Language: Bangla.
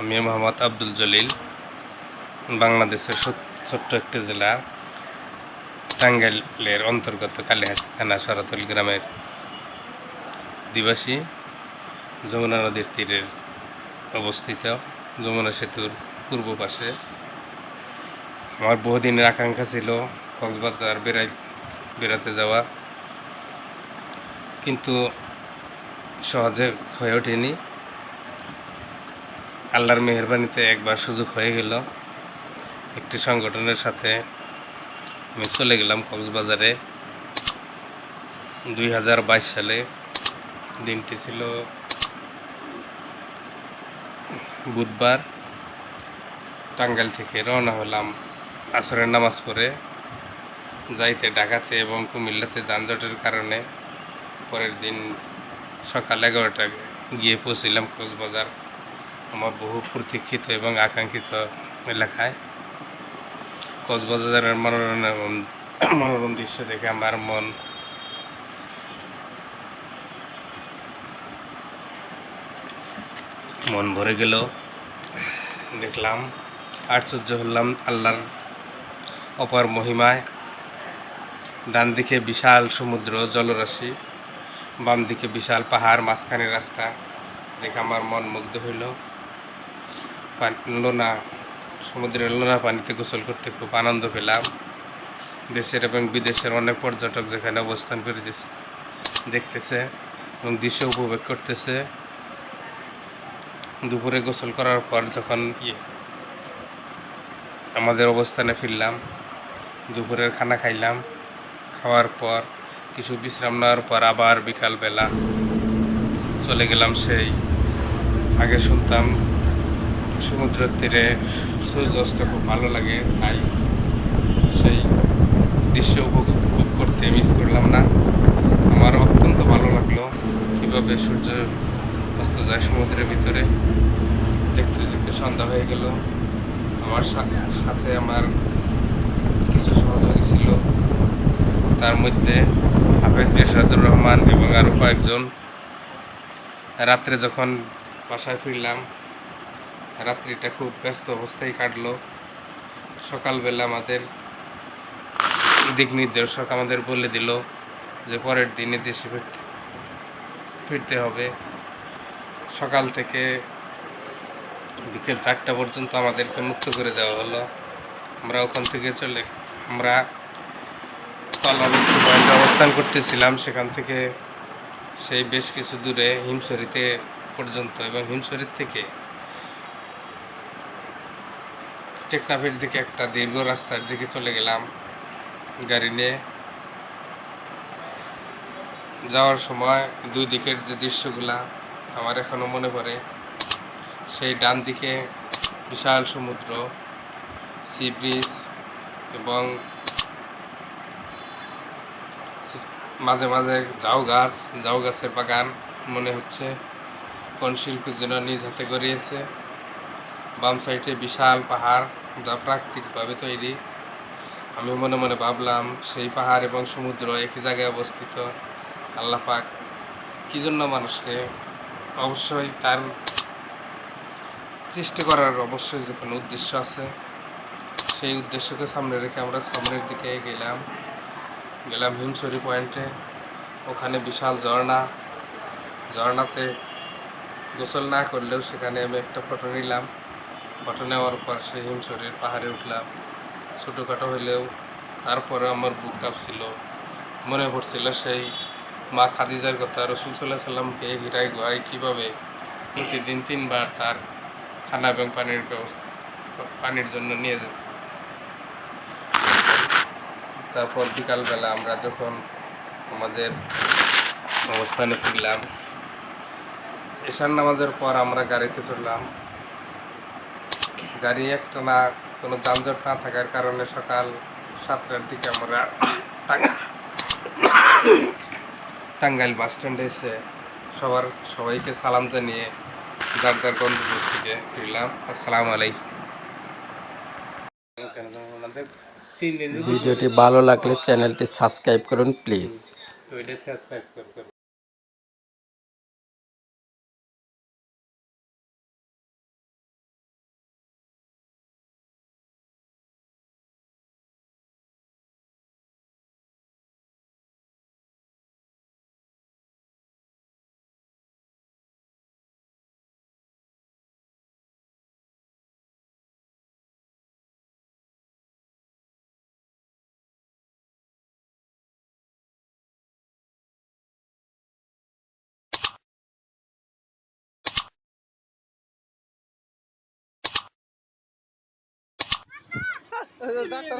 আমি মোহাম্মদ আব্দুল জলিল, বাংলাদেশের ছোট্ট একটি জেলা, টাঙ্গাইলের অন্তর্গত কালিহাতি থানা সরাতল গ্রামের দিবাসী। যমুনা নদীর তীরে অবস্থিত যমুনা সেতুর পূর্ব পাশে। আমার বহুদিনের আকাঙ্ক্ষা ছিল কক্সবাজার বেড়াই, বেড়াতে যাওয়া, কিন্তু সহজে হয়ে ওঠেনি। আল্লাহর মেহরবানিতে একবার সুযোগ হয়ে গেল। একটি সংগঠনের সাথে আমি চলে গেলাম কক্সবাজারে। দুই হাজার বাইশ সালে দিনটি ছিল বুধবার। টাঙ্গাইল থেকে রওনা হলাম আসরের নামাজ পড়ে। যাইতে ঢাকাতে এবং কুমিল্লাতে যানজটের কারণে পরের দিন সকাল এগারোটা গিয়ে পৌঁছিলাম কক্সবাজার। আমার বহু প্রতীক্ষিত এবং আকাঙ্ক্ষিত এলাকায় কক্সবাজারের মনোরম মনোরম দৃশ্য দেখে আমার মন মন ভরে গেল। দেখলাম, আশ্চর্য হলাম আল্লাহর অপার মহিমায়। ডান দিকে বিশাল সমুদ্র, জলরাশি বাম দিকে বিশাল পাহাড়, মাঝখানে রাস্তা। দেখে আমার মন মুগ্ধ হইল। লোনা, সমুদ্রের লোনা পানিতে গোসল করতে খুব আনন্দ পেলাম। দেশের এবং বিদেশের অনেক পর্যটক যেখানে অবস্থান করে দিছে, দেখতেছে এবং দৃশ্য উপভোগ করতেছে। দুপুরে গোসল করার পর যখন ইয়ে আমাদের অবস্থানে ফিরলাম, দুপুরের খানা খাইলাম। খাওয়ার পর কিছু বিশ্রাম নেওয়ার পর আবার বিকালবেলা চলে গেলাম সেই, আগে শুনতাম সমুদ্রের তীরে সূর্যাস্ত খুব ভালো লাগে, তাই সেই দৃশ্য উপভোগ করতে মিস করলাম না। আমার অত্যন্ত ভালো লাগল কীভাবে সূর্য অস্ত যায় সমুদ্রের ভিতরে। দেখতে দেখতে সন্ধ্যা হয়ে গেল। আমার সাথে আমার কিছু সহযোগী ছিল। তার মধ্যে হাফেজ এরশাদুর রহমান এবং আরও কয়েকজন। রাত্রে যখন বাসায় ফিরলাম রাত্রিটা খুব ব্যস্ত অবস্থায় কাটলো। সকালবেলা আমাদের দিক নির্দেশক আমাদের বলে দিল যে পরের দিনে দেশে ফিরতে ফিরতে হবে। সকাল থেকে বিকেল চারটা পর্যন্ত আমাদেরকে মুক্ত করে দেওয়া হলো। আমরা ওখান থেকে চলে আমরা পয়েন্টে অবস্থান করতেছিলাম। সেখান থেকে সেই বেশ কিছু দূরে হিমছড়িতে পর্যন্ত এবং হিমছড়ির থেকে টেকনাফের দিকে একটা দীর্ঘ রাস্তার দিকে চলে গেলাম গাড়ি নিয়ে। যাওয়ার সময় দুই দিকের যে দৃশ্যগুলা আমার এখনও মনে পড়ে, সেই ডান দিকে বিশাল সমুদ্র, সি ব্রিজ এবং মাঝে মাঝে জাউ গাছ, জাউ গাছের বাগান মনে হচ্ছে। কোন শিল্পীর জন্য নিজ হাতে গড়িয়েছে। বাম সাইডে বিশাল পাহাড় যা প্রাকৃতিকভাবে তৈরি। আমি মনে মনে ভাবলাম, সেই পাহাড় এবং সমুদ্র একই জায়গায় অবস্থিত। আল্লাহ পাক কী জন্য মানুষকে অবশ্যই তার সৃষ্টি করার অবশ্যই যে কোনো উদ্দেশ্য আছে, সেই উদ্দেশ্যকে সামনে রেখে আমরা সামনের দিকে গেলাম গেলাম হিমসরি পয়েন্টে ওখানে বিশাল ঝর্ণা। ঝর্ণাতে গোসল না করলেও সেখানে আমি একটা ফটো নিলাম। ফটো নেওয়ার পর সেই হিমছড়ির পাহাড়ে উঠলাম। ছোটোখাটো হলেও তারপরে আমার বুক কাঁপছিল, মনে পড়ছিল সেই মা খাদিজার কথা। রসুল সাল্লাহ সাল্লামকে হিরাই গোয়ায় কীভাবে প্রতিদিন তিনবার তার খানা এবং পানির ব্যবস্থা, পানির জন্য নিয়ে যেত। তারপর বিকালবেলা আমরা যখন আমাদের অবস্থানে ফিরলাম এশার নামাজের পর আমরা গাড়িতে চললাম গাড়ি একটা না কোনো যানজট না থাকার কারণে সকাল সাতটার দিকে আমরা টাঙ্গা- টাঙ্গাইল বাস স্ট্যান্ডে এসে সবার সবাইকে সালাম জানিয়ে যার যার গন্তব্য থেকে ফিরলাম। আসসালামু আলাইকুম। ভিডিওটি ভালো লাগলে চ্যানেলটি সাবস্ক্রাইব করুন প্লিজ। ডাক্তার